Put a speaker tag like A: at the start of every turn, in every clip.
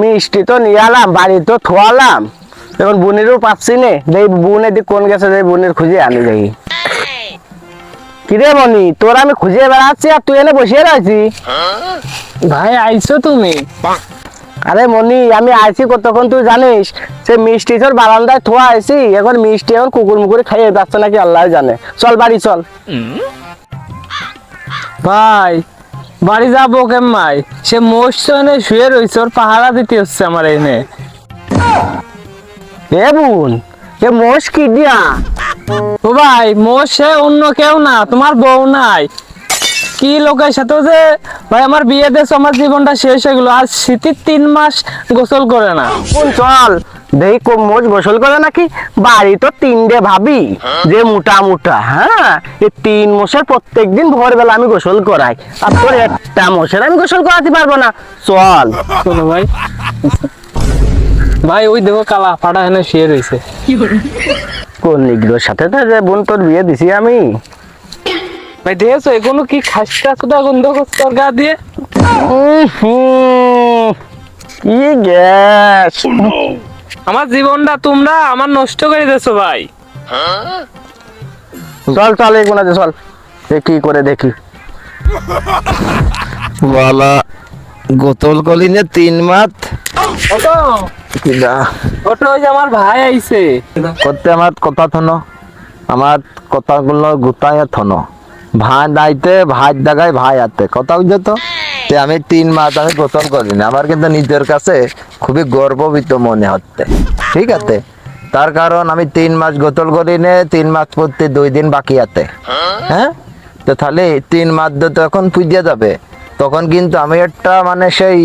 A: মিষ্টি তো নিয়ে আলাম বাড়ি তো থোয়ালাম। এখন বোনেরও পাচ্ছি নে। দেই বোন এদিক কোন গেছে দেই বোনের খুঁজে আনি দেখি কিরে মনি তোর আমি খুঁজে বেড়াচ্ছি আর তুই এনে বসে রয়েছি।
B: ভাই আইছো তুমি?
A: আরে মনি আমি আইছি কতক্ষণ তুই জানিস? সে মিষ্টি তোর বারান্দায় থোয়া আইছি। এখন মিষ্টি এখন কুকুর মুকুরে খাইয়ে যাচ্ছে নাকি আল্লাহ জানে। চল বাড়ি চল।
B: ভাই বাড়ি যাব কেমাই সে মোষ এনে শুয়ে রয়েছে ওর পাহারা দিতে হচ্ছে আমার এনে।
A: এ বোন এ মোষ কি দিয়া?
B: ও ভাই মোষ সে অন্য কেউ না তোমার বউ নাই। কি লোকের সাথে যে ভাই আমার বিয়ে দেশ আমার জীবনটা শেষ হয়ে গেলো আজ শীতের তিন মাস গোসল করে না।
A: চল। দেখি কোন মোষ গোসল করে নাকি? বাড়ি তো তিনটে ভাবি। যে মোটা মোটা হ্যাঁ? এই তিন মোষের প্রত্যেক দিন ভোরবেলা আমি গোসল করাই। আর তোর একটা মোষের আমি গোসল করাতে পারব না। চল।
B: শোনো ভাই। ভাই ওই দেখো কালা ফাটা এনে শুয়ে রয়েছে।
A: কোন নিগ্রোর সাথে তো যে বোন তোর বিয়ে দিছি আমি?
B: ভাই দেখেছ এগুলো কি খাসটা খুদা গন্ধ করছে তোর গা দিয়ে?
A: হুম, কি গ্যাস?
B: আমার জীবনটা তোমরা আমার নষ্ট করে দিয়েছ ভাই।
A: চল চল কোনাতে চল। কি করে দেখি।
C: বালা গোতল কলিনে তিন মাত।
B: ওটো ওটো ওই যে আমার ভাই আইছে।
C: করতে আমার কথা থনো আমার কথাগুলো গুতায় থনো। ভাই দাইতে ভাই দাগায় ভাই আতে। কথা বুঝছ তে আমি তিন মাস আমি গোসল করিনি। আমার কিন্তু নিজের কাছে খুবই গর্ববিত মনে হচ্ছে। ঠিক আছে? তার কারণ আমি তিন মাস গোসল করিনি, তিন মাস পড়তে দুই দিন বাকি আছে। হ্যাঁ? তো তাহলে তিন মাস তো এখন পুজে যাবে। তখন কিন্তু আমি একটা মানে সেই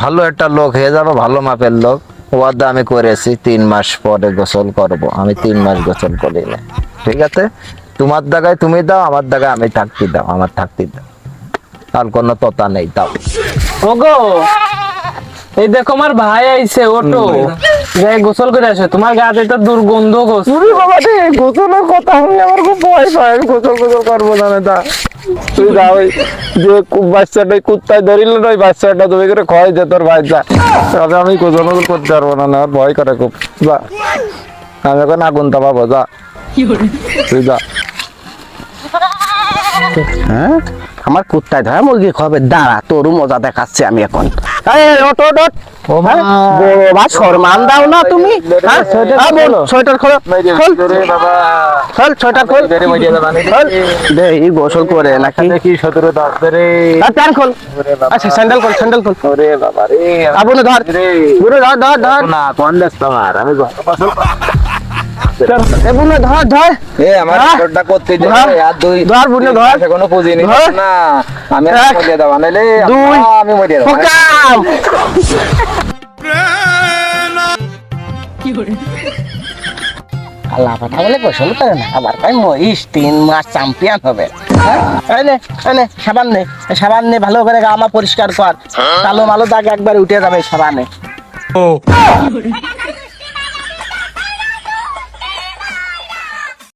C: ভালো একটা লোক হয়ে যাব, ভালো মাপের লোক। ওয়াদা আমি করেছি, তিন মাস পরে গোসল করব। আমি তিন মাস গোসল করি না ঠিক আছে? তোমার জায়গায় তুমি দাও, আমার জায়গায় আমি থাকতে দাও, আমার থাকতে দাও। আর কোনো ততা নেই দাও
B: ওগো এই দেখো আমার ভাই আইছে ওটো। যাই গোসল করে আসে তোমার গাতে তো দুর্গন্ধ গোস
A: উরি বাবা রে গোসলের কথা শুনলে আমার খুব ভয় পায় আমি গোসল গোসল করব না তা তুই যা ওই যে কু- বাচ্চাটা কুত্তায় ধরিল না ওই বাচ্চাটা তুমি করে খয় দে তোর ভাই যা। তবে আমি গোসল গোসল করতে পারব না না আমার ভয় করে খুব যা। আমি এখন আগুন তাপাবো যা। তুই যা। হ্যাঁ? আমার কুত্তায় ধরে মুরগি খাবে দাঁড়া তোরও মজা দেখাচ্ছে আমি এখন। হ্যাঁ? সম্মান দাও না তুমি হ্যাঁ? হ্যাঁ, বোন, সোয়েটার খোল খোল সোয়েটার খোল খোল দে এই গোসল করে নাকি আর প্যান্ট খোল আচ্ছা স্যান্ডেল খোল স্যান্ডেল খোল আবুনে ধর বুড়ো ধর ধর ধর এ বুনে ধর ধর।
C: এ আমার
A: হ্যাঁ?
C: করতে দে আর দুই
A: ধর বুনে ধর।
C: কোনো পুঁজি নেই। না আমি
A: এক,
C: মরিয়ে নাইলে
A: দুই,
C: আমি মরিয়ে দেবো
A: হুকাম। আল্লাহ পাঠা বলে গোসল করে না। আবার মহিষ তিন মাস চ্যাম্পিয়ন হবে। হ্যাঁ? সাবান নে। সাবান নে ভালো করে গা আমা পরিষ্কার কর। কালো মালো দাগ একবার উঠে যাবে সাবানে।